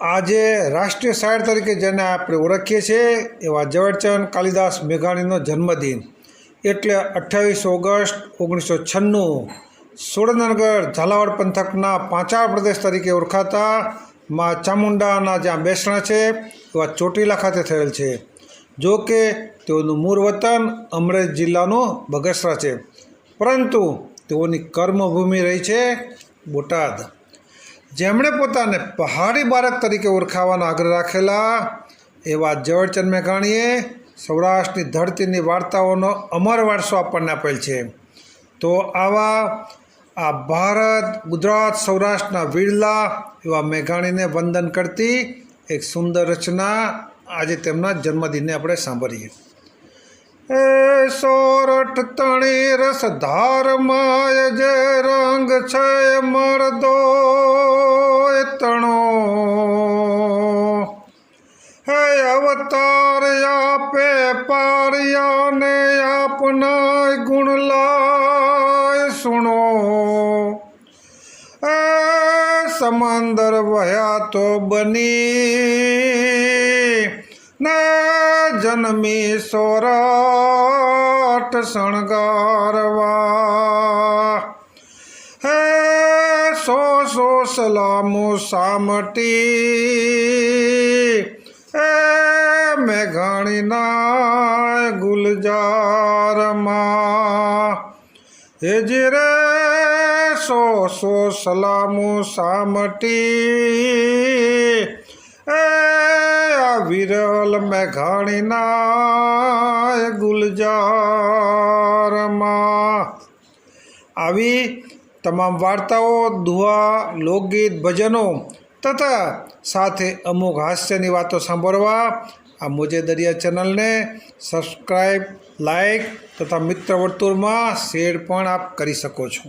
આજે રાષ્ટ્રીય શાયર તરીકે જેને આપણે ઓળખીએ છીએ, એવા ઝવેરચંદ કાલિદાસ મેઘાણીનો જન્મદિન. એટલે અઠ્ઠાવીસ ઓગસ્ટ ઓગણીસો છન્નું સુરેન્દ્રનગર ઝાલાવાડ પંથકના પાંચાળ પ્રદેશ તરીકે ઓળખાતા મા ચામુંડાના જ્યાં બેસણા છે, એવા ચોટીલા ખાતે થયેલ છે. જો કે તેઓનું મૂળ વતન અમરેલી જિલ્લાનો બગસરા છે. પરંતુ તેઓની કર્મભૂમિ રહી છે બોટાદ. જેમણે પોતાને પહાડી બાળક તરીકે ઓળખાવાનો આગ્રહ રાખેલા, એવા ઝવેરચંદ મેઘાણીએ સૌરાષ્ટ્રની ધરતીની વાર્તાઓનો અમર વારસો આપણને આપેલ છે. તો આવા, આ ભારત, ગુજરાત, સૌરાષ્ટ્રના વીરલા એવા મેઘાણીને વંદન કરતી એક સુંદર રચના આજે તેમના જન્મદિને આપણે સાંભળીએ. એ સોરઠ તણી રસ ધારમાય જે રંગ છે મરદો પારિયાને આપના ગુણ લાય સુણો. એ સમંદર વહ્યા તો બની ને જન્મી સોરઠ શણગારવા. હે સો સો સલામો સામટી. એ મેઘાણીના ગુલજારમાં. હે જે રે, સો સો સલામો સામટી. એ વિરલ મેઘાણીના ગુલજારમાં. આવી તમામ વાર્તાઓ દુહા લોકગીત, ભજનો તથા સાથે અમુક હાસ્યની વાતો સાંભળવા આ મોજે દરિયા ચેનલને સબસ્ક્રાઈબ લાઈક તથા મિત્ર વર્તુળમાં શેર પણ આપ કરી શકો છો.